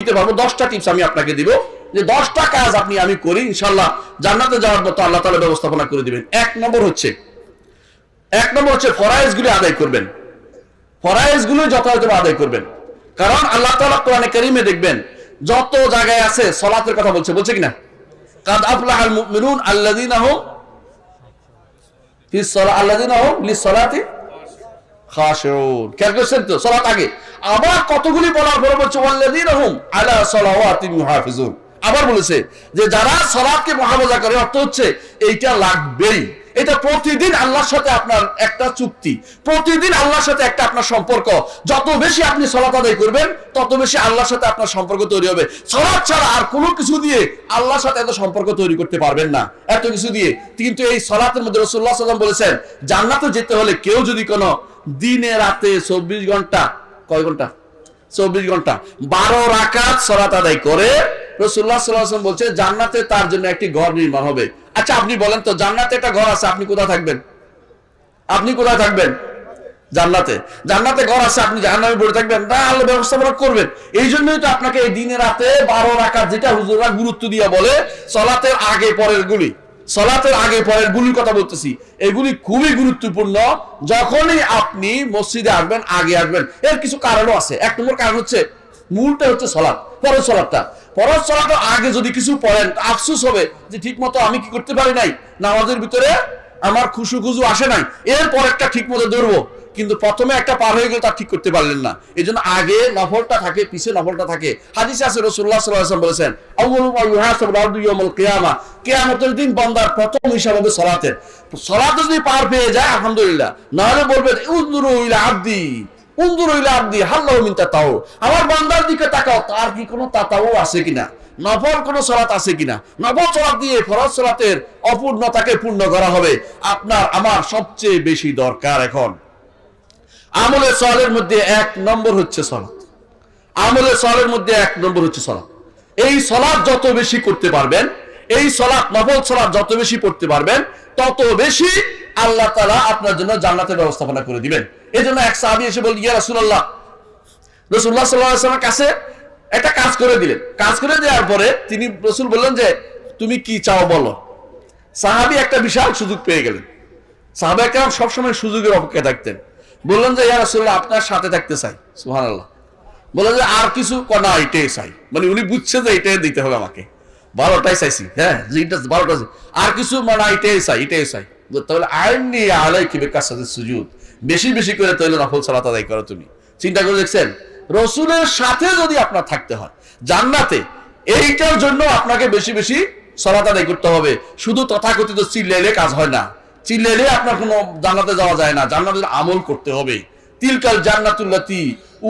দিতে পারব, দশটা টিপস আমি আপনাকে দিব। যে দশটা কাজ আপনি, আমি করি ইনশাল্লাহ জান্নাতে যাওয়ার মতো আল্লাহ তালা ব্যবস্থাপনা করে দিবেন। এক নম্বর হচ্ছে, এক নম্বর হচ্ছে ফরাইজ গুলি আদায় করবেন। ফরাইজগুলো যথাযথ আদায় করবেন। কারণ আল্লাহ তালা কোরআনে কারিমে দেখবেন, যত জায়গায় আছে সলাতের কথা বলছে বলছে কিনা? কাদ আফলাহাল মুমিনুন আল্লাযীনা হুম আবার বলছে যে, যারা মহাবজা করে, অর্থ হচ্ছে এইটা লাগবেই। এটা প্রতিদিন আল্লাহর সাথে আপনার একটা চুক্তি। প্রতিদিন আল্লাহর সাথে একটা আপনার সম্পর্ক। যত বেশি আপনি সলাত আদায় করবেন, তত বেশি আল্লাহর সাথে আপনার সম্পর্ক তৈরি হবে। সলাত ছাড়া আর কোনো কিছু দিয়ে আল্লাহর সাথে এত সম্পর্ক তৈরি করতে পারবেন না। এত কিছু দিয়ে। কিন্তু এই সলাতের মধ্যে রসুল্লাহ সাল্লাম বলেছেন, জান্নাতে যেতে হলে কেউ যদি কোনো দিনে রাতে চব্বিশ ঘণ্টা, কয় ঘণ্টা? চব্বিশ ঘণ্টা। বারো রাকাত সলাত আদায় করে রসুল্লাহ সাল্লাম বলছে, জান্নাতে তার জন্য একটি ঘর নির্মাণ হবে। আচ্ছা আপনি বলেন তো, জান্নাতে একটা ঘর আছে, আপনি কোথায় থাকবেন? আপনি কোথায় থাকবেন? জান্নাতে। জান্নাতে ঘর আছে, আপনি জাহান্নামে পড়ে থাকবেন। না, আল্লাহ ব্যবস্থাপনা করবেন। এই জন্যই তো আপনাকে এই দিনে রাতে বারো রাকাত, যেটা হুজুররা গুরুত্ব দিয়ে বলে চলাতে আগে পরের গুলি। সলাতের আগে পরের গুলির কথা বলতেছি। এগুলি খুবই গুরুত্বপূর্ণ। যখনই আপনি মসজিদে আসবেন, আগে আসবেন। এর কিছু কারণও আছে। এক নম্বর কারণ হচ্ছে, মূলটা হচ্ছে সলাদ পরের সলাদটা পরের সলাদ আগে যদি কিছু পড়েন, আফসুস হবে যে ঠিক মতো আমি কি করতে পারি নাই? নামাজের ভিতরে আমার খুশু খুশু আসে নাই। এরপর একটা ঠিক মতো ধরবো। কিন্তু প্রথমে একটা পার হয়ে গেলে তা ঠিক করতে পারলেন না। এই জন্য আগে নফলটা থাকে, পিছে নফলটা থাকে। হাদিসে আছে রসুল্লাহ সাল্লাম বলেছেন কেয়ামা। কেয়ামতের দিন বন্দার প্রথম হিসাব হবে সলাতের। সলাতে যদি পার পেয়ে যায়, আলহামদুলিল্লাহ। নাহলে বলবে উন্দুরু ইলা আব্দি উন্দুরু ইলা আব্দি হাল্লাহু মিন তাতাও আমার বান্দার দিকে তাকাও, তার কি কোনো তাতাও আছে কিনা? নফল কোন সলাত আছে কিনা? নফল সলাত দিয়ে ফরজ সলাতের অপূর্ণতাকে পূর্ণ করা হবে। আপনার, আমার সবচেয়ে বেশি দরকার এখন। আমলের সলের মধ্যে এক নম্বর হচ্ছে সলাৎ আমলের সলের মধ্যে এক নম্বর হচ্ছে সলাৎ এই সলাৎ যত বেশি করতে পারবেন, এই সলাৎ নফল সলাৎ যত বেশি পড়তে পারবেন, তত বেশি আল্লাহ তালা আপনার জন্য জান্নাতের ব্যবস্থাপনা করে দিবেন। এই জন্য এক সাহাবি এসে বল ইয়া রাসুল্লাহ রসুল্লাহ সাল্লাহামের কাছে একটা কাজ করে দিলেন। কাজ করে দেওয়ার পরে তিনি রসুল বললেন যে, তুমি কি চাও বলো? সাহাবি একটা বিশাল সুযোগ পেয়ে গেলেন। সাহাবা একরাম সবসময় সুযোগের অপেক্ষা থাকতেন। বললেন যে, ইয়া রাসুল্লাহ আপনার সাথে থাকতে চাই। সুহান আল্লাহ বললেন যে, আর কিছু না, এটাই চাই। মানে উনি বুঝছে যে, এটাই দিতে হবে আমাকে। বারোটাই চাইছি হ্যাঁ যেটা বারোটা আর কিছু মানে এটাই চাই এটাই চাই। তাহলে আইন নিয়ে আলাই কি বেকার সাথে সুযোগ বেশি বেশি করে তাহলে নফল সালাত আদায় করো তুমি। চিন্তা করে দেখছেন? রসুলের সাথে যদি আপনার থাকতে হয়, জান্নাতে এইটার জন্য আপনাকে বেশি বেশি সলাত আদায় করতে হবে। শুধু তথাকথিত চিল্লাইলে কাজ হয় না। চিল্লাইলে আপনার কোনো জান্নাতে যাওয়া যায় না। জান্নাতের আমল করতে হবে। তিলকাল জান্নাতুল্লাতি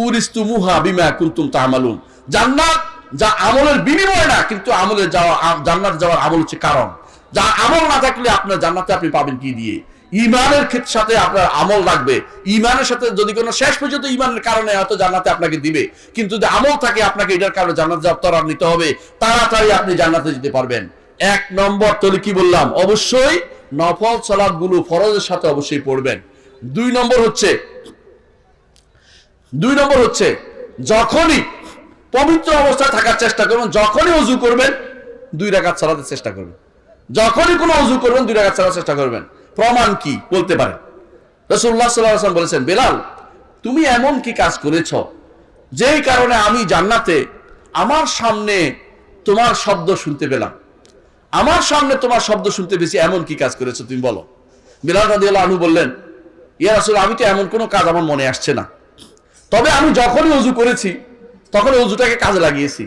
উরিস্তু মুহা বিমা কুন্তুম তামালুন। জান্নাত যা আমলের বিনিময় না, কিন্তু আমলের যাওয়া জান্নাত যাওয়ার আমল হচ্ছে কারণ। যা আমল না থাকলে আপনার জান্নাতে আপনি পাবেন কি দিয়ে? ইমানের ক্ষেত্রে সাথে আপনার আমল লাগবে। ইমানের সাথে যদি কোনো শেষ পর্যন্ত ইমানের কারণে হয়তো জান্নাতে আপনাকে দিবে। কিন্তু যদি আমল থাকে আপনাকে এটার কারণে জান্নাত যাত্রা নিতে হবে। তাড়াতাড়ি আপনি জান্নাতে যেতে পারবেন। এক নম্বর তাহলে কি বললাম? অবশ্যই নফল সলাদগুলো ফরজের সাথে অবশ্যই পড়বেন। দুই নম্বর হচ্ছে, দুই নম্বর হচ্ছে, যখনই পবিত্র অবস্থায় থাকার চেষ্টা করবেন, যখনই অজু করবেন, দুই রাকাত সালাতের চেষ্টা করবেন। যখনই কোনো অজু করবেন, দুই রাকাত সালাতের চেষ্টা করবেন। প্রমাণ কি বলতে পারেন রসুল্লাহ সাল্লাম বলেছেন, বেলাল, তুমি এমন কি কাজ করেছ যেই কারণে আমি জান্নাতে আমার সামনে তোমার শব্দ শুনতে পেলাম? আমার সামনে তোমার শব্দ শুনতে পেয়েছি এমন কি কাজ করেছ তুমি বলো। বিলাল রাজি আনু বললেন, ইয়া আসলে আমি তো এমন কোনো কাজ আমার মনে আসছে না। তবে আমি যখনই অজু করেছি, তখন অজুটাকে কাজে লাগিয়েছি।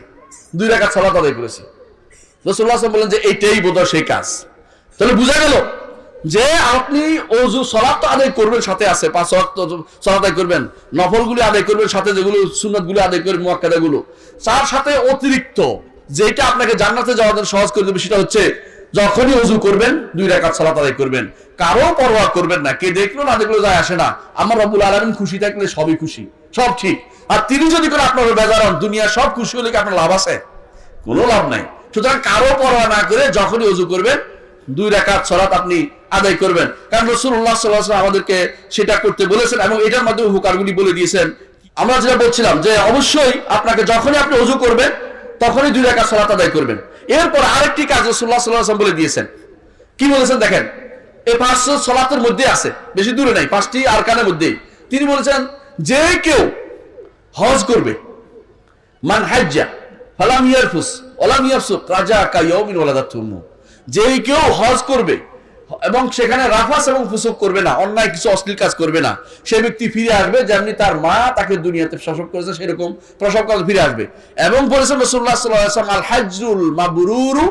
দুই রাখা ছলা আদায় করেছি। রসুল্লাহ বললেন যে এইটাই বোধ সেই কাজ। তাহলে বোঝা গেল যে, আপনি অজু সলাপ তো আদায় করবেন, সাথে আছে। পাঁচ সলাপ আদায় করবেন, নফলগুলি আদায় করবেন, সাথে যেগুলো সুন্নত গুলি আদায় করবেন মোয়াক্কাদা গুলো তার সাথে অতিরিক্ত যেটা আপনাকে জান্নাতে যাওয়ার জন্য সহজ করে দেবে সেটা হচ্ছে, যখনই অজু করবেন, দুই রেখাত সালাত আদায় করবেন। কারও পরোয়া করবেন না। কে দেখল না দেখল যায় আসে না। আমার রবুল আলমিন খুশি থাকলে সবই খুশি। সব ঠিক। আর তিনি যদি করে আপনার বেজার হন দুনিয়া সব খুশি হলে কি আপনার লাভ আছে? কোনো লাভ নাই। সুতরাং কারও পরোয়া না করে যখনই অজু করবেন, দুই রেখাত সলাত আপনি আদায় করবেন। কারণ রসুল্লাহ সাল্লাহ আমাদেরকে সেটা করতে বলেছেন এবং এটার মাধ্যমে হুকারগুলি বলে দিয়েছেন। আমরা যেটা বলছিলাম যে, অবশ্যই আপনাকে যখনই আপনি অজু করবেন তখনই দুই রেখা সলাত আদায় করবেন। এরপর আরেকটি কাজ রসুল্লাহ সাল্লাহ বলে দিয়েছেন। কি বলেছেন দেখেন? এই পাঁচশো সলাতের মধ্যে আছে, বেশি দূরে নাই, পাঁচটি আরকানের মধ্যেই। তিনি বলেছেন, যে কেউ হজ করবে, মান হাজ্জা, ফালাম ইয়ারফুস ওলাম ইয়ারফুস রাজা যেই কেউ হজ করবে এবং সেখানে রাফাস এবং ফুসুক করবে না, অন্যায় কিছু অশ্লীল কাজ করবে না। সে ব্যক্তি ফিরে আসবে, যেমনি তার মা তাকে দুনিয়াতে প্রসব করেছে, সেরকম প্রসব কাজ ফিরে আসবে। এবং বলেছেন আলাইহি ওয়াসাল্লাম আল মাবরুরু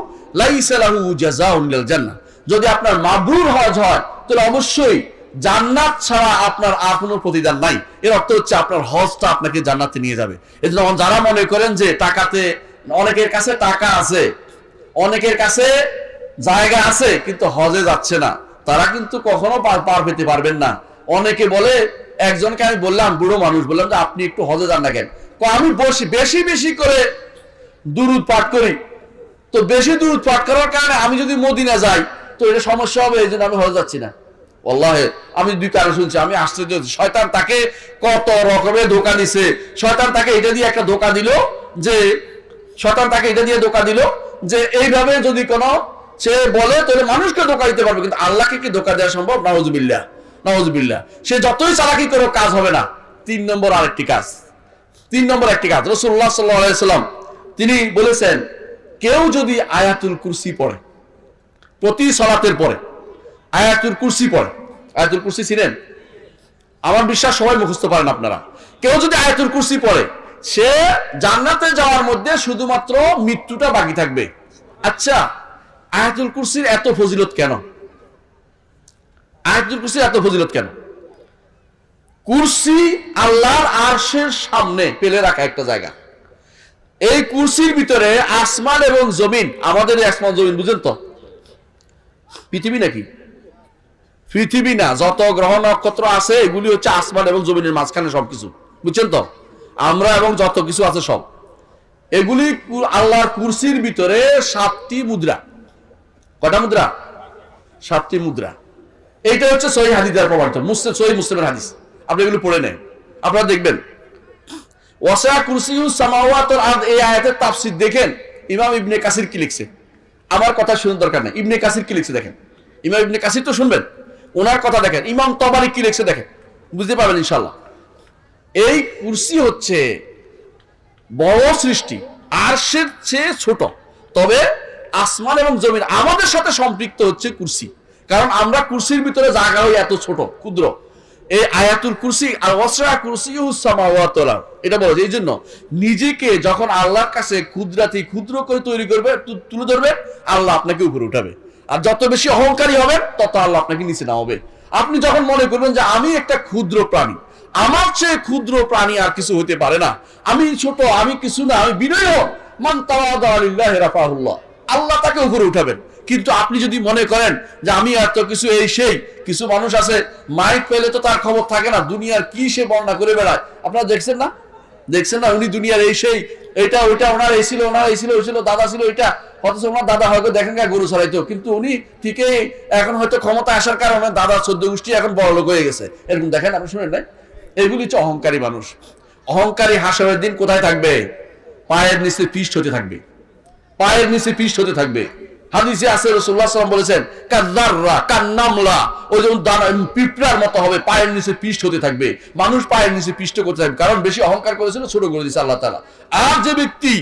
যদি আপনার মাবরুর হজ হয়, তাহলে অবশ্যই জান্নাত ছাড়া আপনার আর কোনো প্রতিদান নাই। এর অর্থ হচ্ছে আপনার হজটা আপনাকে জান্নাতে নিয়ে যাবে। এই জন্য যারা মনে করেন যে টাকাতে, অনেকের কাছে টাকা আছে, অনেকের কাছে জায়গা আছে, কিন্তু হজে যাচ্ছে না। তারা কিন্তু কখনো পার পেতে পারবেন না। অনেকে বলে, একজনকে আমি বললাম, বুড়ো মানুষ, বললাম যে, আপনি একটু হজে যান না কেন? আমি বসি, বেশি বেশি করে দুরুদ পাঠ করি। তো বেশি দূর পাঠ করার কারণে আমি যদি মদিনা যাই, তো এটা সমস্যা হবে এই জন্য আমি হয়ে যাচ্ছি না। আল্লাহে আমি দুই কারণ শুনছি, আমি আশ্চর্য শয়তান তাকে কত রকমের ধোকা দিছে। শয়তান তাকে এটা দিয়ে একটা ধোকা দিল যে, শয়তান তাকে এটা দিয়ে ধোকা দিল যে, এইভাবে যদি কোনো সে বলে, তাহলে মানুষকে ধোকা দিতে পারবে, কিন্তু আল্লাহকে কি ধোকা দেওয়া সম্ভব? নওয়াজবিল্লাহ নওয়াজবিল্লাহ সে যতই চালাকি করো কাজ হবে না। তিন নম্বর আরেকটি কাজ। তিন নম্বর একটি কাজ। রসুল্লাহ সাল্লাম তিনি বলেছেন, কেউ যদি আয়াতুল কুরসি পড়ে, প্রতি সলাতের পরে আয়াতুল কুরসি পড়ে, আয়াতুল কুরসি ছিলেন? আমার বিশ্বাস সবাই মুখস্থ পারেন আপনারা। কেউ যদি আয়াতুল কুরসি পড়ে, সে জান্নাতে যাওয়ার মধ্যে শুধুমাত্র মৃত্যুটা বাকি থাকবে। আচ্ছা আয়াতুল কুরসির এত ফজিলত কেন? আয়াতুল কুরসির এত ফজিলত কেন? কুরসি আল্লাহর আরশের সামনে পেলে রাখা একটা জায়গা। এই কুরসির ভিতরে আসমান এবং জমিন, আমাদের আসমান জমিন, বুঝেন তো? পৃথিবী নাকি? পৃথিবী না, যত গ্রহ নক্ষত্র আছে, এগুলি হচ্ছে আসমান এবং জমিনের মাঝখানে সবকিছু। বুঝছেন তো? আমরা এবং যত কিছু আছে সব। এগুলি আল্লাহর কুরসির ভিতরে সাতটি মুদ্রা। মুদ্রা? সাতটি মুদ্রা। এইটা হচ্ছে সহি হাদিদার প্রমাণিত। মুসলিম সহি মুসলিমের হাদিস। আপনি এগুলো পড়ে নেন। আপনারা দেখবেন, ওয়াসা কুরসিউ আরদ, এই আয়াতের দেখেন, ইমাম ইবনে কাসির কি লিখছে? আমার কথা শুনুন দরকার নেই। ইবনে কাসির কি লিখছে দেখেন? ইমাম ইবনে কাসির তো শুনবেন? ওনার কথা দেখেন। ইমাম তবারি কি লিখছে দেখেন? বুঝতে পারবেন ইনশাআল্লাহ। এই কুরসি হচ্ছে বড় সৃষ্টি, আরশের চেয়ে ছোট। তবে আসমান এবং জমিন আমাদের সাথে সম্পৃক্ত হচ্ছে কুরসি। কারণ আমরা কুরসির ভিতরে জায়গা হই এত ছোট, ক্ষুদ্র। এই আয়াতুল কুরসি আর ওয়াসরা কুরসি এটা বলা এই জন্য নিজেকে যখন আল্লাহর কাছে ক্ষুদ্রাতি ক্ষুদ্র করে তৈরি করবে তুলে ধরবে, আল্লাহ আপনাকে উপরে উঠাবে। আর যত বেশি অহংকারী হবেন তত আল্লাহ আপনাকে নিচে নামাবে। আপনি যখন মনে করবেন যে আমি একটা ক্ষুদ্র প্রাণী, আমার চেয়ে ক্ষুদ্র প্রাণী আর কিছু হতে পারে না। আমি ছোট, আমি কিছু না, আমি বিনয় মান তাওয়াদা লিল্লাহি রাফাহুল্লাহ। আল্লাহ তাকে উপরে উঠাবেন। কিন্তু আপনি যদি মনে করেন যে আমি এত কিছু এই সেই, কিছু মানুষ আছে, মাইক পেলে তো তার খবর থাকে না, দুনিয়ার কি সে বর্ণনা করে বেড়ায়। আপনারা দেখছেন না? দেখছেন না উনি দুনিয়ার এই সেই, এটা ওইটা, ওনার এই ছিল, ওনার এই ছিল, ওই ছিল, দাদা ছিল ওইটা অথচ ওনার দাদা হয়তো দেখেন গা, গরু ছড়াইতো কিন্তু উনি ঠিকই এখন হয়তো ক্ষমতা আসার কারণে দাদা চোদ্দ গোষ্ঠী এখন বড় লোক হয়ে গেছে। এরকম দেখেন, আপনি শুনেন নাই? এগুলি হচ্ছে অহংকারী মানুষ। অহংকারী হাসরের দিন কোথায় থাকবে? পায়ের নিচে পিষ্ট হতে থাকবে। পায়ের নিচে পিষ্ট হতে থাকবে। হাদিসে সাল্লাল্লাহু আলাইহি বলেছেন কান্নামলা। ওই যেমন দানা পিঁপড়ার মতো হবে, পায়ের নিচে পিষ্ট হতে থাকবে। মানুষ পায়ের নিচে পিষ্ট করতে থাকবে, কারণ বেশি অহংকার করেছিল, ছোট করে আল্লাহ তাআলা। আর যে ব্যক্তি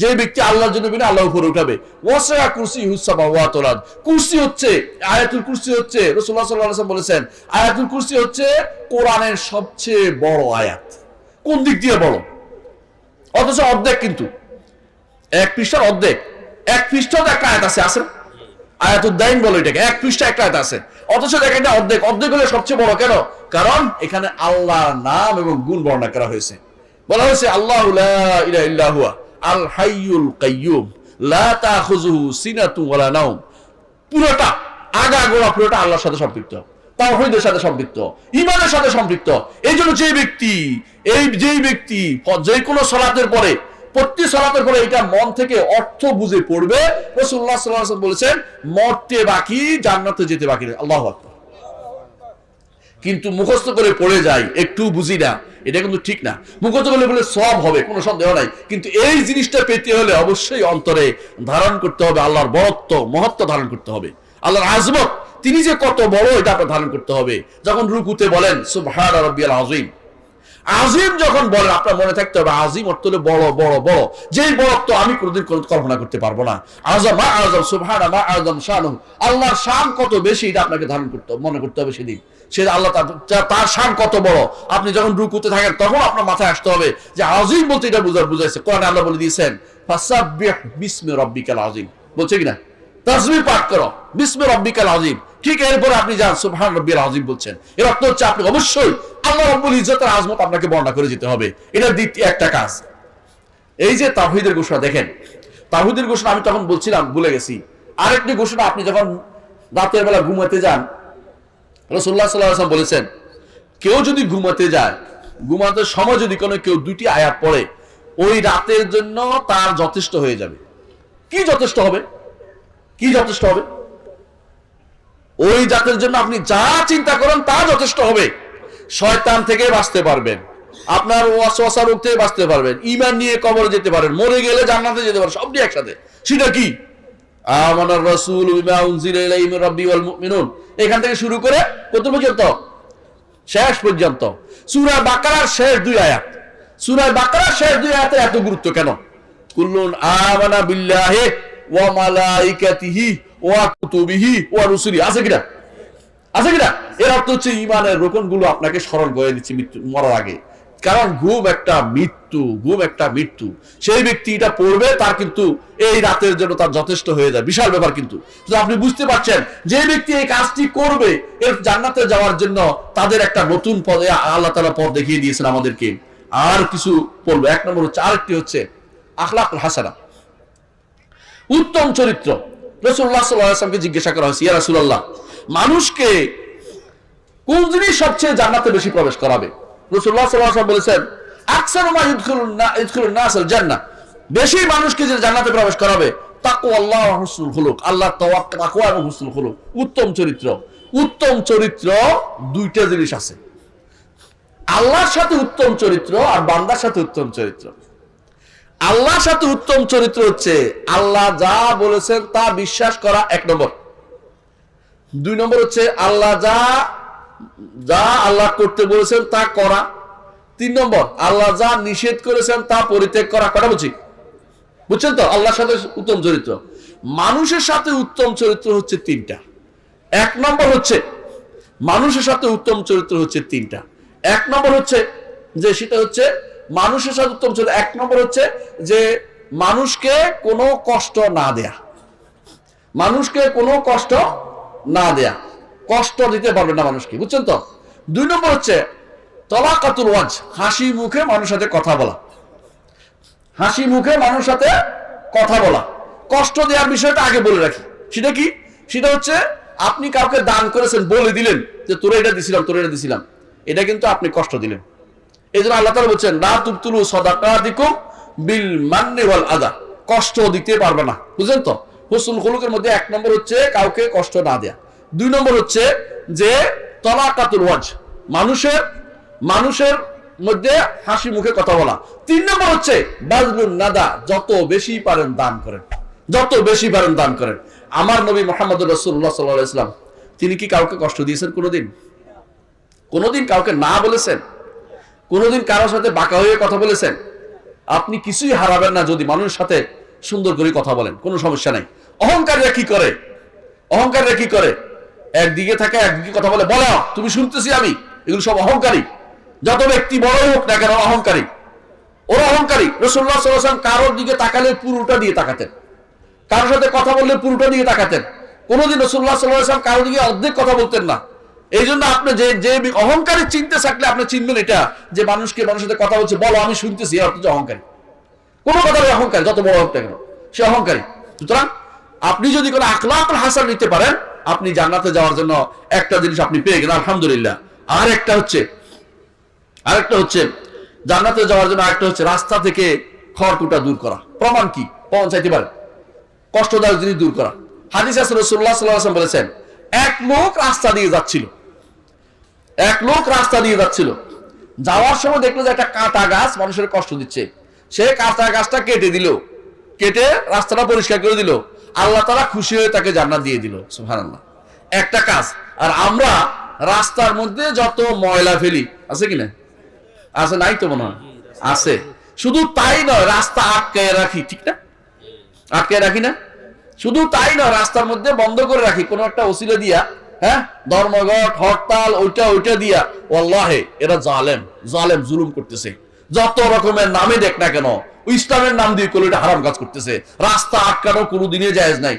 যে ব্যক্তি আল্লাহর জন্য বিনা আল্লাহ উপরে উঠাবে। ওয়াসা কুরসি হুসামাওয়াত কুরসি হচ্ছে, আয়াতুল কুরসি হচ্ছে বলেছেন, আয়াতুল কুরসি হচ্ছে কোরআনের সবচেয়ে বড় আয়াত। কোন দিক দিয়ে বড় অথচ অর্ধেক কিন্তু। এক পৃষ্ঠার অর্ধেক। এক পৃষ্ঠাও তো একটা আয়াত আছে আছে? আয়াতুদ্দাইন বলে এটাকে এক পৃষ্ঠা একটা আয়াত আছে। অথচ দেখেন এটা অর্ধেক। অর্ধেক হলে সবচেয়ে বড় কেন? কারণ এখানে আল্লাহর নাম এবং গুণ বর্ণনা করা হয়েছে। বলা হয়েছে, আল্লাহ লা ইলাহা ইল্লা হুয়া, আল হাইয়ুল কাইয়ুম, লা তাখুযুহু সিনাতু ওয়ালা নাওম। পুরোটা আগা গোড়া পুরোটা আল্লাহর সাথে সম্পৃক্ত। তাওহীদের সাথে সম্পৃক্ত ইমানের সাথে সম্পৃক্ত। এই জন্য যে ব্যক্তি, এই যেই ব্যক্তি, যে কোনো সলাতের পরে প্রতি সলাতের পরে এটা মন থেকে অর্থ বুঝে পড়বে। আলাইহি ওয়াসাল্লাম বলেছেন, মরতে বাকি, জান্নাতে যেতে বাকি। আল্লাহু কিন্তু মুখস্থ করে পড়ে যাই, একটু বুঝি না, এটা কিন্তু ঠিক না। মুখস্থ করলে বলে সব হবে, কোনো সন্দেহ নাই। কিন্তু এই জিনিসটা পেতে হলে অবশ্যই অন্তরে ধারণ করতে হবে, আল্লাহর বরত্ব, মহত্ব ধারণ করতে হবে। আল্লাহর আজমত তিনি যে কত বড়, এটা আপনার ধারণ করতে হবে। যখন রুকুতে বলেন সুবহান রাব্বিয়াল আযীম। আজিম যখন বলেন, আপনার মনে থাকতে হবে আজিম অর্থ হলো বড় বড় বড়। যেই বড়ত্ব আমি কোনোদিন কোনো কল্পনা করতে পারব না। আজম আজম সুবহান মা আজম শানু আল্লাহর শান কত বেশি, এটা আপনাকে ধারণ করতে, মনে করতে হবে সেদিন। সে আল্লাহ তার তার শান কত বড়। আপনি যখন রুকুতে থাকেন, তখন আপনার মাথায় আসতে হবে যে আজিম বলতে এটা বুঝার বুঝাইছে। কোরআনে আল্লাহ বলে দিয়েছেন, ফাসাব্বিহ বিসমি রাব্বিকাল আজিম বলছে কিনা? তাসবিহ পাঠ করো। বিসমি রাব্বিকাল আজিম ঠিক এরপরে আপনি যান, সুবহান রাব্বিল আজিম বলছেন। এর অর্থ হচ্ছে আপনি অবশ্যই আল্লাহ রাব্বুল ইজ্জতের আজমত আপনাকে বর্ণনা করে যেতে হবে। এটা দ্বিতীয় একটা কাজ। এই যে তাহিদের ঘোষণা, দেখেন। তাহিদের ঘোষণা আমি তখন বলছিলাম, ভুলে গেছি। আরেকটি ঘোষণা, আপনি যখন রাতের বেলা ঘুমাতে যান রসুল্লাহ সাল্লাহ বলেছেন, কেউ যদি ঘুমাতে যায় ঘুমাতে সময় যদি কোনো কেউ দুটি আয়াত পড়ে, ওই রাতের জন্য তার যথেষ্ট হয়ে যাবে। কি যথেষ্ট হবে? কি যথেষ্ট হবে? ওই জাতের জন্য আপনি যা চিন্তা করেন তা যথেষ্ট হবে। শয়তান থেকে বাঁচতে পারবেন। আপনার ওয়াসওয়াসা রোগ থেকে বাঁচতে পারবেন। ইমান নিয়ে কবরে যেতে পারেন। মরে গেলে জান্নাতে যেতে পারেন। সবটি একসাথে। সেটা কি? আমানার এখান থেকে শুরু করে কত পর্যন্ত, শেষ পর্যন্ত। সূরা বাকারার শেষ দুই আয়াত। সূরা বাকারার শেষ দুই আয়াতে এত গুরুত্ব কেন? কুল্লুন আমানা বিল্লাহি ওয়া মালাইকাতিহি ওয়া কুতুবিহি ওয়া রুসুলি। আছে কিনা? আছে কিনা? এর অর্থ হচ্ছে ইমানের রোকনগুলো আপনাকে করে দিচ্ছে মৃত্যু মরার আগে। কারণ ঘুম একটা মৃত্যু, ঘুম একটা মৃত্যু। সেই ব্যক্তি এটা পড়বে, তার কিন্তু এই রাতের জন্য তার যথেষ্ট হয়ে যায়। বিশাল ব্যাপার কিন্তু। আপনি বুঝতে পারছেন, যে ব্যক্তি এই কাজটি করবে, এর জান্নাতে যাওয়ার জন্য তাদের একটা নতুন পদে আল্লাহ তালা পদ দেখিয়ে দিয়েছেন আমাদেরকে। আর কিছু বলব। এক নম্বর হচ্ছে, আরেকটি হচ্ছে, আখলাকুল হাসানা। উত্তম চরিত্র। রসুল্লাহ সাল্লামকে জিজ্ঞাসা করা হয়েছে, ইয়া রাসুল্লাহ মানুষকে কোন জিনিস সবচেয়ে জান্নাতে বেশি প্রবেশ করাবে? রসুল্লাহ সাল্লাম বলেছেন আল্লাহর সাথে উত্তম চরিত্র আর বান্দার সাথে উত্তম চরিত্র। আল্লাহর সাথে উত্তম চরিত্র হচ্ছে আল্লাহ যা বলেছেন তা বিশ্বাস করা এক নম্বর। দুই নম্বর হচ্ছে আল্লাহ যা যা আল্লাহ করতে বলেছেন তা করা। তিন নম্বর, আল্লাহ যা নিষেধ করেছেন তা পরিত্যাগ করা। কটা বুঝি? বুঝছেন তো? আল্লাহর সাথে উত্তম চরিত্র। মানুষের সাথে উত্তম চরিত্র হচ্ছে তিনটা। এক নম্বর হচ্ছে, মানুষের সাথে উত্তম চরিত্র হচ্ছে তিনটা। এক নম্বর হচ্ছে, যে সেটা হচ্ছে মানুষের সাথে উত্তম চরিত্র এক নম্বর হচ্ছে যে মানুষকে কোনো কষ্ট না দেয়া। মানুষকে কোনো কষ্ট না দেয়া। কষ্ট দিতে পারবে না মানুষকে, বুঝছেন তো? দুই নম্বর হচ্ছে তলাকাতুল ওয়াজ, হাসি মুখে মানুষের সাথে কথা বলা। হাসি মুখে মানুষের সাথে কথা বলা। কষ্ট দেওয়ার বিষয়টা আগে বলে রাখি। সেটা কি? সেটা হচ্ছে আপনি কাউকে দান করেছেন বলে দিলেন যে তোরা এটা দিছিলাম, তোরা এটা দিছিলাম। এটা কিন্তু আপনি কষ্ট দিলেন। এই জন্য আল্লাহ তালা বলছেন না তুবতুলু সদাকা দিকুম বিল মান্নে ওয়াল আদা। কষ্ট দিতে পারবে না। বুঝলেন তো? হুসুল হলুকের মধ্যে এক নম্বর হচ্ছে কাউকে কষ্ট না দেয়া। দুই নম্বর হচ্ছে যে তলাকাতুল ওয়াজ, মানুষের মানুষের মধ্যে হাসি মুখে কথা বলা। তিন নম্বর হচ্ছে বাজলুন নাদা, যত বেশি পারেন দান করেন। যত বেশি পারেন দান করেন। আমার নবী মোহাম্মদ রসুল্লাহ সাল্লাহ ইসলাম তিনি কি কাউকে কষ্ট দিয়েছেন কোনোদিন? কোনোদিন কাউকে না বলেছেন? কোনোদিন কারোর সাথে বাঁকা হয়ে কথা বলেছেন? আপনি কিছুই হারাবেন না যদি মানুষের সাথে সুন্দর করে কথা বলেন, কোনো সমস্যা নাই। অহংকারীরা কি করে? অহংকারীরা কি করে? একদিকে থাকে, একদিকে কথা বলে, বলো, তুমি শুনতেছি আমি। এগুলো সব অহংকারী। যত ব্যক্তি বড় হোক না কেন অহংকারী। ওরা অহংকারী। রসুল্লাহ সাল্লাম কারোর দিকে তাকালে পুরোটা দিয়ে তাকাতেন। কারোর সাথে কথা বললে পুরোটা দিয়ে তাকাতেন। কোনোদিন রসুল্লাহ সাল্লাম কারোর দিকে অর্ধেক কথা বলতেন না। এই জন্য আপনি যে যে অহংকারী চিনতে থাকলে আপনি চিনবেন এটা, যে মানুষকে, মানুষের সাথে কথা বলছে, বলো, আমি শুনতেছি অর্থ যে অহংকারী। কোনো নেই অহংকারী, যত বড় হোক কেন, সে অহংকারী। সুতরাং আপনি যদি কোনো আখলাক হাসান নিতে পারেন, আপনি জান্নাতে যাওয়ার জন্য একটা জিনিস আপনি পেয়ে গেলেন, আলহামদুলিল্লাহ। আর একটা হচ্ছে, আরেকটা হচ্ছে, জান্নাতে যাওয়ার জন্য আরেকটা হচ্ছে রাস্তা থেকে খড়কুটা দূর করা। প্রমাণ কি? প্রমাণ চাইতে পারেন কষ্টদায়ক জিনিস দূর করা। হাদিস রসুল্লাহ সাল্লাম বলেছেন, এক লোক রাস্তা দিয়ে যাচ্ছিল। এক লোক রাস্তা দিয়ে যাচ্ছিল। যাওয়ার সময় দেখল যে একটা কাঁটা গাছ মানুষের কষ্ট দিচ্ছে। সে কাঁটা গাছটা কেটে দিল। কেটে রাস্তাটা পরিষ্কার করে দিল। আল্লাহ তারা খুশি হয়ে তাকে জান্নাত দিয়ে দিল, সুবহানাল্লাহ। একটা কাজ, আর আমরা রাস্তার মধ্যে যত ময়লা ফেলি, আছে কি না? আছে, নাই তো মনে হয়? আছে। শুধু তাই নয়, রাস্তা আটকে রাখি, ঠিক না? আটকে রাখি না? শুধু তাই নয়, রাস্তার মধ্যে বন্ধ করে রাখি। কোনো একটা ওসিলে দিয়া হ্যাঁ? ধর্মঘট, হরতাল ওইটা ওইটা দিয়া। ওল্লাহে এরা জালেম জালেম জুলুম করতেছে। যত রকমের নামে দেখ না কেন, ইসলামের নাম দিয়ে এটা হারাম কাজ করতেছে। রাস্তা আটকানো কোনোদিনই জায়েজ নাই।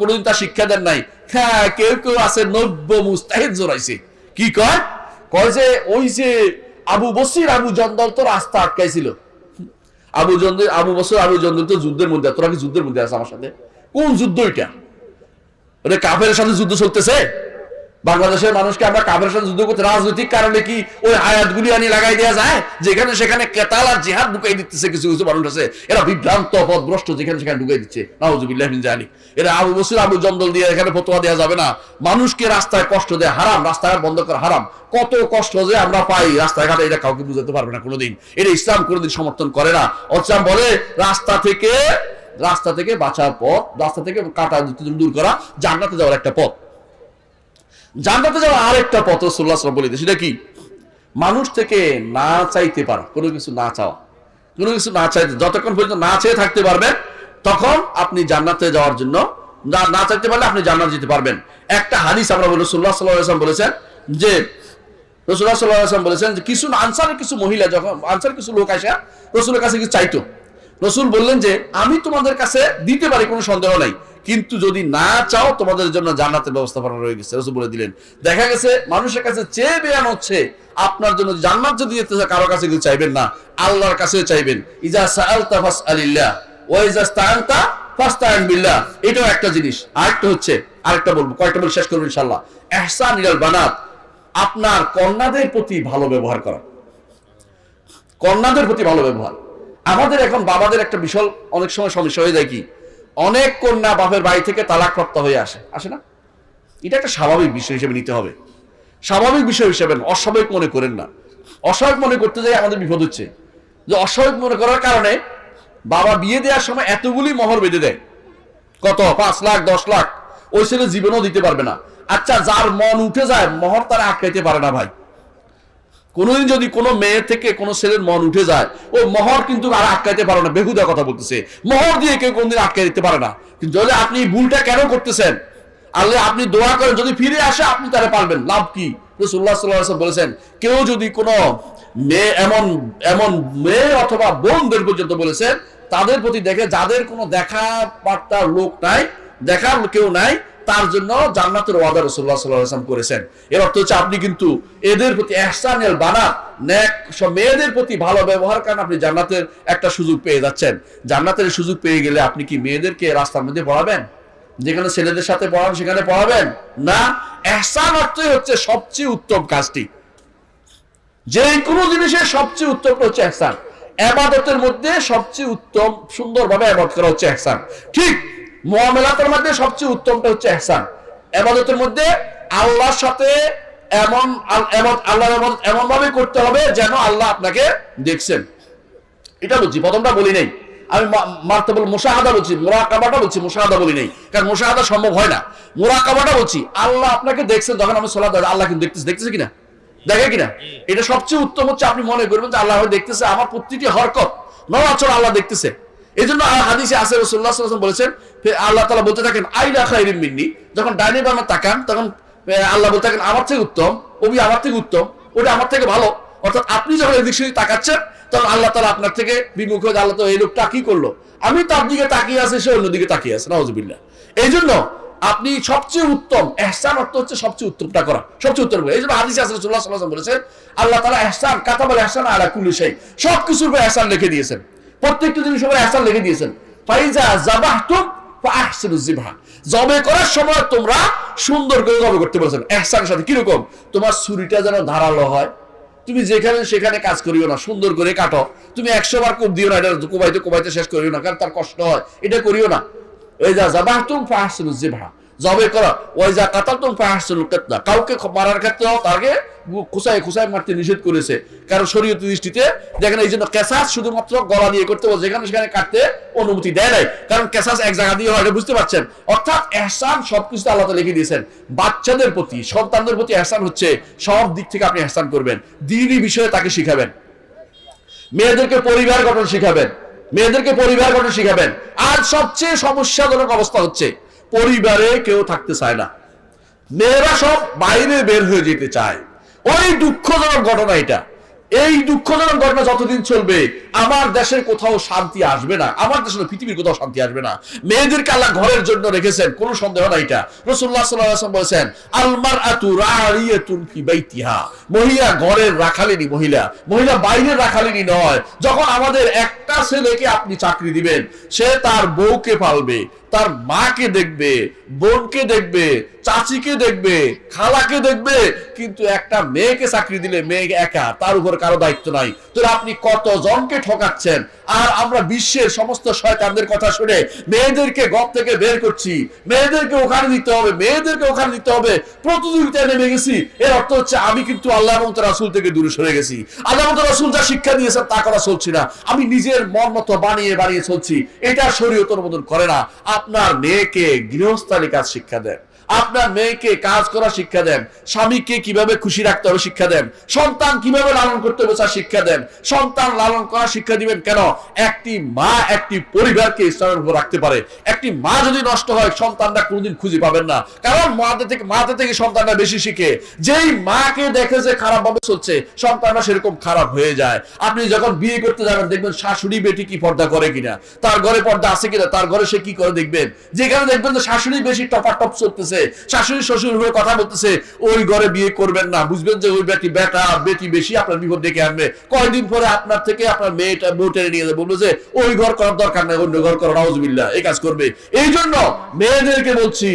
কোনোদিন তার শিক্ষা দেন নাই। হ্যাঁ কেউ কেউ আছে নব্য মুস্তাহিদ জোরাইছে। কি কয়? কয় যে, ওই যে আবু বসির, আবু জন্দল তো রাস্তা আটকাইছিল। আবু জন্দল আবু বসর, আবু জন্দল তো যুদ্ধের মধ্যে, তোরা কি যুদ্ধের মধ্যে আছে আমার সাথে? কোন যুদ্ধ এটা ওটা কাফের সাথে যুদ্ধ চলতেছে? বাংলাদেশের মানুষকে আমরা কাফের সাথে যুদ্ধ করতে রাজনৈতিক কারণে কি ওই আয়াতগুলি আনি লাগাই দেওয়া যায়? যেখানে সেখানে কেতাল আর জিহাদ ঢুকাই দিতেছে কিছু কিছু মানুষ আছে। এরা বিভ্রান্ত পথভ্রষ্ট যেখানে সেখানে ঢুকাই দিচ্ছে। নাউজুবিল্লাহ মিন জালিক এরা আবু বসির, আবু জন্দল দিয়ে এখানে ফতোয়া দেওয়া যাবে না। মানুষকে রাস্তায় কষ্ট দেয় হারাম, রাস্তাঘাট বন্ধ করা হারাম। কত কষ্ট যে আমরা পাই রাস্তাঘাটে, এটা কাউকে বুঝাতে পারবে না কোনোদিন। এটা ইসলাম কোনোদিন সমর্থন করে না। ইসলাম বলে, রাস্তা থেকে রাস্তা থেকে বাঁচার পথ, রাস্তা থেকে কাটা দূর করা, জান্নাতে যাওয়ার একটা পথ। জান্নাতে যাওয়ার আরেকটা পথ রসুল্লাহ সাল্লাম বলে সেটা কি? মানুষ থেকে না চাইতে পারা, কোনো কিছু না চাওয়া। কোনো কিছু না চাইতে, যতক্ষণ পর্যন্ত না চেয়ে থাকতে পারবেন, তখন আপনি জান্নাতে যাওয়ার জন্য না চাইতে পারলে আপনি জান্নাত যেতে পারবেন। একটা হাদিস আমরা বলি রসুল্লাহ সাল্লাম বলেছেন যে রসুল্লাহ সাল্লাম বলেছেন যে, কিছু আনসারের কিছু মহিলা যখন আনসারের কিছু লোক আসে, রসুলের কাছে কিছু চাইতো। রসুল বললেন যে আমি তোমাদের কাছে দিতে পারি কোনো সন্দেহ নাই। কিন্তু যদি না চাও তোমাদের জন্য জান্নাতের ব্যবস্থা করা রয়ে গেছে। রসুল বলে দিলেন দেখা গেছে মানুষের কাছে চেয়ে বেয়ান হচ্ছে আপনার জন্য জান্নাত যদি দিতে চায়, কারও কাছে চাইবেন না আল্লাহর কাছে চাইবেন। ইজা সাআলতা ফাসআলিল্লাহ বিল্লাহ। এটাও একটা জিনিস। আরেকটা হচ্ছে আরেকটা বলব কয়েকটা বলে শেষ করব ইনশাআল্লাহ। ইহসান বানাত আপনার কন্যাদের প্রতি ভালো ব্যবহার করা। কন্যাদের প্রতি ভালো ব্যবহার। আমাদের এখন বাবাদের একটা বিশাল, অনেক সময় সমস্যা হয়ে যায় কি? অনেক কন্যা বাপের বাড়ি থেকে তালাকপ্রাপ্ত হয়ে আসে। আসে না? এটা একটা স্বাভাবিক বিষয় হিসেবে নিতে হবে। স্বাভাবিক বিষয় হিসেবে অস্বাভাবিক মনে করেন না। অস্বাভাবিক মনে করতে যাই আমাদের বিপদ হচ্ছে। যে অস্বাভাবিক মনে করার কারণে বাবা বিয়ে দেওয়ার সময় এতগুলি মহর বেঁধে দেয়। কত? পাঁচ লাখ, দশ লাখ। ওই ছেলে জীবনও দিতে পারবে না। আচ্ছা যার মন উঠে যায়, মহর তারা আটকাইতে পারে না ভাই। কোনোদিন যদি কোনো মেয়ে থেকে কোনো ছেলের মন উঠে যায়, ও মহর কিন্তু আর আটকাইতে পারে না, বেহুদা কথা বলতেছে। মহর দিয়ে কেউ কোনদিন আটকাই দিতে পারে না। কিন্তু যদি আপনি ভুলটা কেন করতেছেন? আল্লাহ আপনি দোয়া করেন, যদি ফিরে আসে আপনি তারা পারবেন। লাভ কি? রসুল্লাহ সাল্লাহ বলেছেন, কেউ যদি কোনো মেয়ে, এমন এমন মেয়ে অথবা বোনদের পর্যন্ত বলেছেন, তাদের প্রতি দেখে যাদের কোনো দেখা বার্তার লোক নাই, দেখার কেউ নাই তার জন্য জান্নাতের ওয়াদা রসুল্লাহ সাল্লাম করেছেন। এর অর্থ হচ্ছে আপনি কিন্তু এদের প্রতি এহসানের বানা ন্যাক সব মেয়েদের প্রতি ভালো ব্যবহার কারণে আপনি জান্নাতের একটা সুযোগ পেয়ে যাচ্ছেন। জান্নাতের সুযোগ পেয়ে গেলে আপনি কি মেয়েদেরকে রাস্তার মধ্যে পড়াবেন? যেখানে ছেলেদের সাথে পড়ান, সেখানে পড়াবেন? না, এহসান অর্থই হচ্ছে সবচেয়ে উত্তম কাজটি। যে কোনো জিনিসের সবচেয়ে উত্তম হচ্ছে এহসান। এবাদতের মধ্যে সবচেয়ে উত্তম, সুন্দরভাবে এবাদত করা হচ্ছে এহসান। ঠিক মুআমালাতের মধ্যে সবচেয়ে উত্তমটা হচ্ছে এহসান এবাদতের মধ্যে আল্লাহর সাথে এমন আল- এমন ভাবে করতে হবে যেন আল্লাহ আপনাকে দেখছেন। এটা বলছি প্রথমটা বলি নাই। আমি মার্তবল মোশাহাদা বলছি মোরাকাবাটা বলছি মোশাহাদা বলি নাই। কারণ মোশাহাদা সম্ভব হয় না। মোরাকাবাটা বলছি আল্লাহ আপনাকে দেখছেন যখন আমি সোলা আল্লাহ কিন্তু দেখতেছে দেখতেছে কিনা? দেখে কিনা? এটা সবচেয়ে উত্তম হচ্ছে আপনি মনে করবেন যে আল্লাহ দেখতেছে আমার প্রতিটি হরকত নড়াচড় আল্লাহ দেখতেছে। এই জন্য হাদিসে আসে রসুল্লাহ বলেছেন আল্লাহ তালা বলতে থাকেন, আইলা খাইরিম মিন্নি। যখন ডাইনে বামে তাকান, তখন আল্লাহ বলতে থাকেন, আমার থেকে উত্তম ওবি আমার থেকে উত্তম, ওটা আমার থেকে ভালো। অর্থাৎ আপনি যখন এদিক সেদিক তাকাচ্ছেন, তখন আল্লাহ তালা আপনার থেকে বিমুখ হয়ে, আল্লাহ তো এই লোকটা কি করল? আমি তার দিকে তাকিয়ে আছে, সে অন্যদিকে তাকিয়ে আছে নওয়াজবিল্লাহ এই জন্য আপনি সবচেয়ে উত্তম, এহসান অর্থ হচ্ছে সবচেয়ে উত্তমটা করা, সবচেয়ে উত্তম এই জন্য হাদিস আসলে সুল্লাহ সাল্লাম বলেছেন, আল্লাহ তালা এহসান কাতাবাল এহসান আলা কুল্লি সেই সব কিছুর উপর এহসান লিখে দিয়েছেন। প্রত্যেকটা জিনিস উপর এহসান লিখে দিয়েছেন। ফাইজা জাবাহতুম জবে করার সময় তোমরা সুন্দর করে জবে করতে বলেছেন। এহসানের সাথে কীরকম? তোমার ছুরিটা যেন ধারালো হয়। তুমি যেখানে সেখানে কাজ করিও না, সুন্দর করে কাটো। তুমি একশো বার কোপ দিও না, এটা কোবাইতে কোবাইতে শেষ করিও না, কারণ তার কষ্ট হয়। এটা করিও না। এই যা যাবাহ তুম ফাহসিনু জিবহা। জবে করা। ওই যা কাতাল তো ফাহাসুল কেতনা কাউকে মারার ক্ষেত্রেও তাকে খুসায় খুসায় মারতে নিষেধ করেছে। কারণ শরীয়ত দৃষ্টিতে দেখেন এই জন্য কেসাস শুধুমাত্র গলা দিয়ে করতে বলছে যেখানে সেখানে কাটতে অনুমতি দেয় নাই। কারণ কেসাস এক জায়গা দিয়ে হয় বুঝতে পারছেন? অর্থাৎ এহসান সবকিছু আল্লাহ লিখে দিয়েছেন, বাচ্চাদের প্রতি, সন্তানদের প্রতি এহসান হচ্ছে সব দিক থেকে আপনি এহসান করবেন। দিনই বিষয়ে তাকে শিখাবেন। মেয়েদেরকে পরিবার গঠন শিখাবেন। মেয়েদেরকে পরিবার গঠন শিখাবেন। আর সবচেয়ে সমস্যাজনক অবস্থা হচ্ছে পরিবারে কেউ থাকতে চায় না। মেয়েরা সব বাইরে বের হয়ে যেতে চায়। ওই দুঃখজনক ঘটনা এটা। এই দুঃখজনক ঘটনা যতদিন চলবে, আমার দেশের কোথাও শান্তি আসবে না। আমার দেশের পৃথিবীর কোথাও শান্তি আসবে না। মেয়েদেরকে আল্লাহ ঘরের জন্য রেখেছেন, কোনো সন্দেহ নাই এটা। রসুল্লাহ ওয়াসাল্লাম বলেছেন আলমার আতু রাইয়াতুন ফি বাইতিহা। মহিলা ঘরের রাখালিনী, মহিলা। মহিলা বাইরের রাখালিনী নয়। যখন আমাদের একটা ছেলেকে আপনি চাকরি দিবেন, সে তার বউকে পালবে। তার মাকে দেখবে, বোনকে দেখবে, চাচিকে দেখবে, খালাকে দেখবে, কিন্তু একটা মেয়েকে চাকরি দিলে মেয়ে একা, তার উপর কারও দায়িত্ব নাই। তো আপনি কত জনকে ঠকাচ্ছেন? আর আমরা বিশ্বের সমস্ত শয়তানদের কথা শুনে মেয়েদেরকে গপ থেকে বের করছি। মেয়েদেরকে ওখানে দিতে হবে, মেয়েদেরকে ওখানে দিতে হবে। প্রতিযোগিতায় নেমে গেছি। এর অর্থ হচ্ছে আমি কিন্তু আল্লাহ তার রাসুল থেকে দূরে সরে গেছি। আল্লাহ তার রাসুল যা শিক্ষা দিয়েছেন তা করা চলছি না। আমি নিজের মন মতো বানিয়ে বানিয়ে চলছি। এটা শরীয়ত অনুমোদন করে না। আপনার মেয়েকে গৃহস্থালী কাজ শিক্ষা দেন। আপনার মেয়েকে কাজ করা শিক্ষা দেন। স্বামীকে কীভাবে খুশি রাখতে হবে শিক্ষা দেন। সন্তান কীভাবে লালন করতে হবে তা শিক্ষা দেন। সন্তান লালন করা শিক্ষা দিবেন কেন? একটি মা একটি পরিবারকে ইসলামের উপর রাখতে পারে। একটি মা যদি নষ্ট হয়, সন্তানরা কোনোদিন খুঁজে পাবেন না। কারণ মাতে থেকে মাতে থেকে সন্তানরা বেশি শিখে। যেই মাকে দেখে যে খারাপ ভাবে চলছে, সন্তানরা সেরকম খারাপ হয়ে যায়। আপনি যখন বিয়ে করতে যাবেন, দেখবেন শাশুড়ি বেটি কি পর্দা করে কিনা? তার ঘরে পর্দা আছে কিনা? তার ঘরে সে কি করে দেখবেন? যেখানে দেখবেন যে শাশুড়ি বেশি টপাটপ চলতেছে। শাশুড়ি, শ্বশুর হয়ে কথা বলতেছে, ওই ঘরে বিয়ে করবেন না। বুঝবেন যে ওই বেটি বেটা, বেটি বেশি আপনার বিপদ ডেকে আনবে। কয়দিন পরে আপনার থেকে আপনার মেয়েটা বউ টেনে নিয়ে যাবে। বলব যে, ওই ঘর করার দরকার নাই, অন্য ঘর করো নাউজুবিল্লাহ, এই কাজ করবে। এই জন্য মেয়েদেরকে বলছি,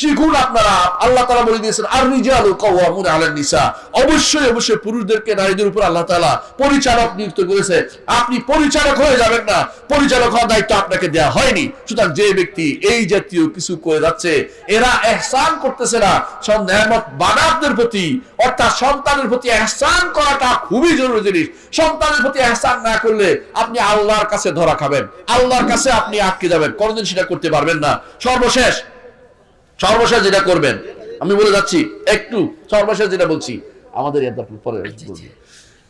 শিখুন আপনারা। আল্লাহ তাআলা বলে দিয়েছেন আর রিজালু কাওয়ামুন আলান নিসা। অবশ্যই অবশ্যই পুরুষদেরকে নারীদের উপর আল্লাহ তাআলা পরিচালক নিযুক্ত করেছে। আপনি পরিচালক হয়ে যাবেন না। পরিচালক হওয়ার দায়িত্ব আপনাকে দেয়া হয়নি। সুতরাং যে ব্যক্তি এই জাতীয় কিছু করে যাচ্ছে, এরা এহসান করতেছে না। নেয়ামত বানাবদের প্রতি, অর্থাৎ সন্তানের প্রতি এহসান করাটা খুবই জরুরি জিনিস। সন্তানের প্রতি এহসান না করলে আপনি আল্লাহর কাছে ধরা খাবেন। আল্লাহর কাছে আপনি আটকে যাবেন। কোনোদিন সেটা করতে পারবেন না। সর্বশেষ সর্বশেষ যেটা করবেন, আমি বলে যাচ্ছি, একটু সর্বশেষ যেটা বলছি, আমাদের পরে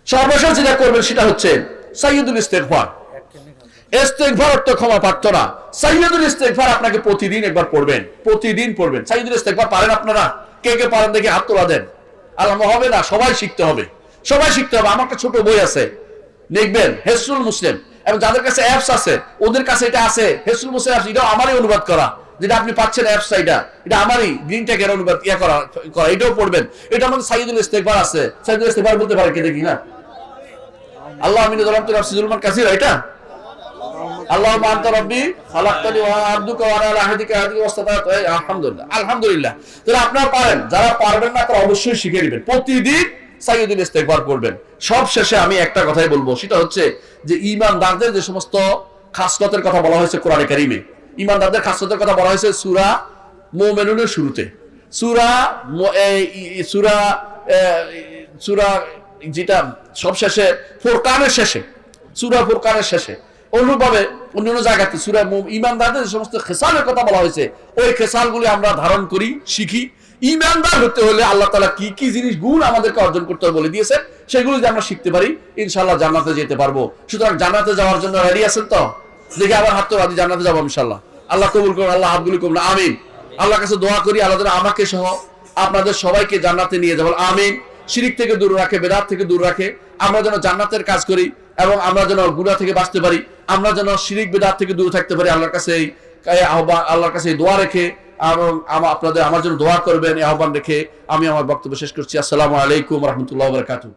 সর্বশেষ যেটা করবেন সেটা হচ্ছে সাইয়দুল ইস্তেগফার। ইস্তেগফার অর্থ ক্ষমা সাইয়দুল ইস্তেগফার আপনাকে প্রতিদিন একবার পড়বেন, প্রতিদিন পড়বেন। পারেন আপনারা? কে কে পারেন দেখে হাত তোলা দেন। আল্লাহ হবে না? সবাই শিখতে হবে। সবাই শিখতে হবে। আমার একটা ছোট বই আছে। দেখবেন হেসরুল মুসলিম। এবং যাদের কাছে অ্যাপস আছে, ওদের কাছে এটা আছে। হেসরুল মুসলিম অ্যাপস এটাও আমারই অনুবাদ করা। যেটা আপনি পাচ্ছেন অ্যাপস এটা। এটা আমারই গ্রিন ট্যাগের অনুবাদ করা করা। এটাও পড়বেন। এটা আমাদের সাইদুল ইস্তেগফার আছে। সাইদুল ইস্তেগফার বলতে পারে কে দেখি না? আল্লাহ আমিন দলাম তো রাফসি জুলমান কাসির, এটা? আল্লাহ আনতা রব্বি, খালাকতানি ওয়া আবদুকা ওয়া আলা আহদিকা ওয়াস্তাতাত। আলহামদুলিল্লাহ আলহামদুলিল্লাহ। তাহলে আপনারা পারেন, যারা পারবেন না, তারা অবশ্যই শিখে নেবেন। প্রতিদিন ইস্তেগফার করবেন সব শেষে আমি একটা কথাই বলব, সেটা হচ্ছে যে ঈমানদারদের যে সমস্ত খাসলতের কথা বলা হয়েছে কোরআনে কারিমে, ঈমানদারদের খাসলতের কথা বলা হয়েছে সূরা মুমিনুনের শুরুতে। সূরা সূরা সূরা যেটা সব শেষে ফোরকানের শেষে, সূরা ফোরকানের শেষে। অনুরূপভাবে অন্যান্য জায়গাতে সূরা ঈমানদারদের যে সমস্ত খেসালের কথা বলা হয়েছে, ওই খেসালগুলি আমরা ধারণ করি, শিখি। ইমানদার হতে হলে আল্লাহ তালা কি কি জিনিস গুণ আমাদেরকে অর্জন করতে বলে দিয়েছেন, সেগুলো যদি আমরা শিখতে পারি ইনশাল্লাহ জান্নাতে যেতে পারব। সুতরাং জান্নাতে যাওয়ার জন্য রেডি আছেন তো? দেখি আবার হাত তো আদি জান্নাতে যাব ইনশাল্লাহ আল্লাহ কবুল করুন, আল্লাহ হাতগুলি কবুল আমিন। আল্লাহ কাছে দোয়া করি, আল্লাহ আমাকে সহ আপনাদের সবাইকে জান্নাতে নিয়ে যাব আমিন। শিরিক থেকে দূর রাখে, বেদাত থেকে দূর রাখে। আমরা যেন জান্নাতের কাজ করি এবং আমরা যেন গুণা থেকে বাঁচতে পারি, আমরা যেন শিরিক বেদার থেকে দূরে থাকতে পারি, আল্লাহর কাছে আহ্বান, আল্লাহর কাছে দোয়া রেখে এবং আপনাদের আমার জন্য দোয়া করবেন আহ্বান রেখে আমি আমার বক্তব্য শেষ করছি। আসসালামু আলাইকুম রহমতুল্লাহ বরকাতু